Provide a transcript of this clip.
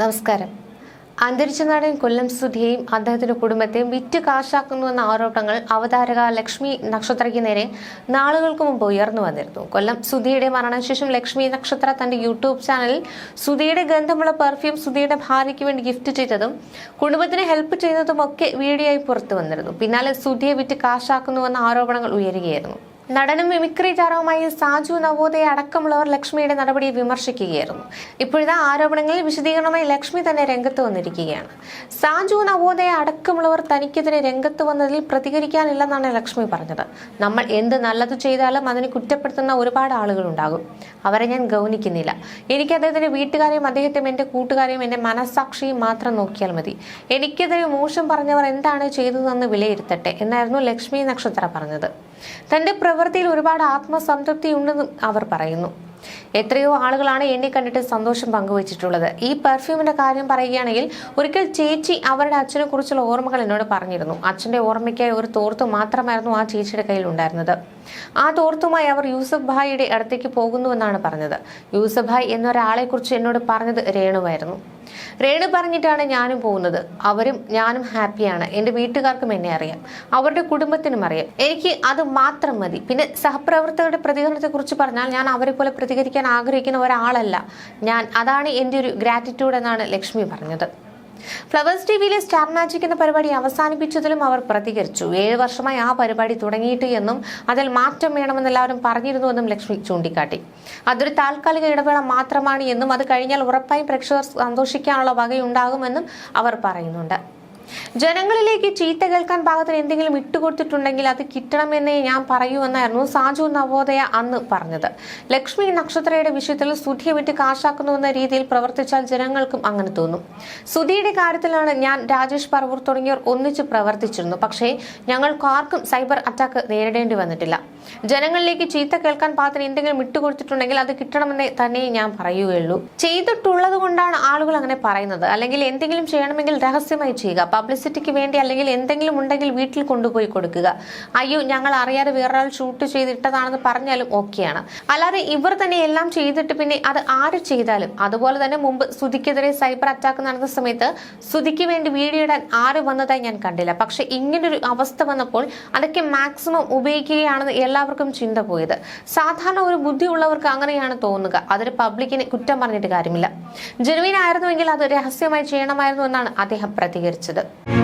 നമസ്കാരം. അന്തരിച്ച നടൻ കൊല്ലം സുധിയെയും അദ്ദേഹത്തിന്റെ കുടുംബത്തെയും വിറ്റ് കാശാക്കുന്നുവെന്ന ആരോപണങ്ങൾ അവതാരക ലക്ഷ്മി നക്ഷത്രയ്ക്ക് നേരെ നാളുകൾക്ക് മുമ്പ് ഉയർന്നു വന്നിരുന്നു. കൊല്ലം സുധിയുടെ മരണശേഷം ലക്ഷ്മി നക്ഷത്ര തന്റെ യൂട്യൂബ് ചാനലിൽ സുധിയുടെ ഗന്ധമുള്ള പെർഫ്യൂം സുധിയുടെ ഭാര്യയ്ക്ക് വേണ്ടി ഗിഫ്റ്റ് ചെയ്തതും കുടുംബത്തിന് ഹെൽപ്പ് ചെയ്യുന്നതും ഒക്കെ വീഡിയോ ആയി പുറത്തു വന്നിരുന്നു. പിന്നാലെ സുധിയെ വിറ്റ് കാശാക്കുന്നുവെന്ന ആരോപണങ്ങൾ ഉയരുകയായിരുന്നു. നടനും മിമിക്രി താരവുമായി സാജു നവോദയ അടക്കമുള്ളവർ ലക്ഷ്മിയുടെ നടപടിയെ വിമർശിക്കുകയായിരുന്നു. ഇപ്പോഴത്തെ ആരോപണങ്ങളിൽ വിശദീകരണമായി ലക്ഷ്മി തന്നെ രംഗത്ത് വന്നിരിക്കുകയാണ്. സാജു നവോദയ അടക്കമുള്ളവർ തനിക്കെതിരെ രംഗത്ത് വന്നതിൽ പ്രതികരിക്കാനില്ലെന്നാണ് ലക്ഷ്മി പറഞ്ഞത്. നമ്മൾ എന്ത് നല്ലത് ചെയ്താലും അതിനെ കുറ്റപ്പെടുത്തുന്ന ഒരുപാട് ആളുകളുണ്ടാകും. അവരെ ഞാൻ ഗൗനിക്കുന്നില്ല. എനിക്ക് അദ്ദേഹത്തിന്റെ വീട്ടുകാരെയും അദ്ദേഹത്തെയും എന്റെ കൂട്ടുകാരെയും എന്റെ മനസ്സാക്ഷിയും മാത്രം നോക്കിയാൽ മതി. എനിക്കെതിരെ മോശം പറഞ്ഞവർ എന്താണ് ചെയ്തതെന്ന് വിലയിരുത്തട്ടെ എന്നായിരുന്നു ലക്ഷ്മി നക്ഷത്ര പറഞ്ഞത്. തന്റെ പ്രവൃത്തിയിൽ ഒരുപാട് ആത്മസംതൃപ്തി ഉണ്ടെന്നും അവർ പറയുന്നു. എത്രയോ ആളുകളാണ് എന്നെ കണ്ടിട്ട് സന്തോഷം പങ്കുവച്ചിട്ടുള്ളത്. ഈ പെർഫ്യൂമിന്റെ കാര്യം പറയുകയാണെങ്കിൽ ഒരിക്കൽ ചേച്ചി അവരുടെ അച്ഛനെ കുറിച്ചുള്ള ഓർമ്മകൾ എന്നോട് പറഞ്ഞിരുന്നു. അച്ഛന്റെ ഓർമ്മയ്ക്കായി ഒരു തോർത്ത് മാത്രമായിരുന്നു ആ ചേച്ചിയുടെ കയ്യിൽ ഉണ്ടായിരുന്നത്. ആ തോർത്തുമായി അവർ യൂസഫ് ഭായിയുടെ അടുത്തേക്ക് പോകുന്നുവെന്നാണ് പറഞ്ഞത്. യൂസഫ് ഭായ് എന്നൊരാളെ കുറിച്ച് എന്നോട് പറഞ്ഞത് രേണുവായിരുന്നു. രേണു പറഞ്ഞിട്ടാണ് ഞാനും പോകുന്നത്. അവരും ഞാനും ഹാപ്പിയാണ്. എന്റെ വീട്ടുകാർക്കും എന്നെ അറിയാം. അവരുടെ കുടുംബത്തിനും അറിയാം. എനിക്ക് അത് മാത്രം മതി. പിന്നെ സഹപ്രവർത്തകരുടെ പ്രതികരണത്തെക്കുറിച്ച് പറഞ്ഞാൽ ഞാൻ അവരെ പോലെ പ്രതികരിക്കാൻ ആഗ്രഹിക്കുന്ന ഒരാളല്ല. ഞാൻ. അതാണ് എന്റെ ഒരു ഗ്രാറ്റിറ്റ്യൂഡ് എന്നാണ് ലക്ഷ്മി പറഞ്ഞത്. ഫ്ലവേഴ്സ് ടി വിയിലെ സ്റ്റാർ മാജിക് എന്ന പരിപാടി അവസാനിപ്പിച്ചതിലും അവർ പ്രതികരിച്ചു. ഏഴ് വർഷമായി ആ പരിപാടി തുടങ്ങിയിട്ട് എന്നും അതിൽ മാറ്റം വേണമെന്ന് എല്ലാവരും പറഞ്ഞിരുന്നുവെന്നും ലക്ഷ്മി ചൂണ്ടിക്കാട്ടി. അതൊരു താൽക്കാലിക ഇടവേള മാത്രമാണ് എന്നും അത് കഴിഞ്ഞാൽ ഉറപ്പായും പ്രേക്ഷകർ സന്തോഷിക്കാനുള്ള വകയുണ്ടാകുമെന്നും അവർ പറയുന്നുണ്ട്. ജനങ്ങളിലേക്ക് ചീത്ത കേൾക്കാൻ പാകത്തിന് എന്തെങ്കിലും ഇട്ടുകൊടുത്തിട്ടുണ്ടെങ്കിൽ അത് കിട്ടണമെന്നേ ഞാൻ പറയൂ എന്നായിരുന്നു സാജു നവോദയ അന്ന് പറഞ്ഞത്. ലക്ഷ്മി നക്ഷത്രയുടെ വിഷയത്തിൽ സുധിയെ വിട്ട് കാശാക്കുന്നുവെന്ന രീതിയിൽ പ്രവർത്തിച്ചാൽ ജനങ്ങൾക്കും അങ്ങനെ തോന്നും. സുധിയുടെ കാര്യത്തിലാണ് ഞാൻ രാജേഷ് പറവൂർ തുടങ്ങിയവർ ഒന്നിച്ച് പ്രവർത്തിച്ചിരുന്നു. പക്ഷേ ഞങ്ങൾക്കാർക്കും സൈബർ അറ്റാക്ക് നേരിടേണ്ടി വന്നിട്ടില്ല. ജനങ്ങളിലേക്ക് ചീത്ത കേൾക്കാൻ പാകത്തിന് എന്തെങ്കിലും ഇട്ടുകൊടുത്തിട്ടുണ്ടെങ്കിൽ അത് കിട്ടണമെന്നേ തന്നെ ഞാൻ പറയുകയുള്ളൂ. ചെയ്തിട്ടുള്ളത് കൊണ്ടാണ് ആളുകൾ അങ്ങനെ പറയുന്നത്. അല്ലെങ്കിൽ എന്തെങ്കിലും ചെയ്യണമെങ്കിൽ രഹസ്യമായി ചെയ്യുക. പബ്ലിസിറ്റിക്ക് വേണ്ടി അല്ലെങ്കിൽ എന്തെങ്കിലും ഉണ്ടെങ്കിൽ വീട്ടിൽ കൊണ്ടുപോയി കൊടുക്കുക. അയ്യോ ഞങ്ങൾ അറിയാതെ വേറൊരാൾ ഷൂട്ട് ചെയ്തിട്ടതാണെന്ന് പറഞ്ഞാലും ഓക്കെയാണ്. അല്ലാതെ ഇവർ തന്നെ എല്ലാം ചെയ്തിട്ട് പിന്നെ അത് ആര് ചെയ്താലും അതുപോലെ തന്നെ മുമ്പ് സുധിക്കെതിരെ സൈബർ അറ്റാക്ക് നടന്ന സമയത്ത് സുധിക്ക് വേണ്ടി വീഡിയോ ഇടാൻ ആര് വന്നതായി ഞാൻ കണ്ടില്ല. പക്ഷെ ഇങ്ങനൊരു അവസ്ഥ വന്നപ്പോൾ അതൊക്കെ മാക്സിമം ഉപയോഗിക്കുകയാണെന്ന് എല്ലാവർക്കും ചിന്ത പോയത്. സാധാരണ ഒരു ബുദ്ധിയുള്ളവർക്ക് അങ്ങനെയാണ് തോന്നുക. അതൊരു പബ്ലിക്കിനെ കുറ്റം പറഞ്ഞിട്ട് കാര്യമില്ല. ജനുവിൻ ആയിരുന്നുവെങ്കിൽ അത് രഹസ്യമായി ചെയ്യണമായിരുന്നു എന്നാണ് അദ്ദേഹം പ്രതികരിച്ചത്. Yeah.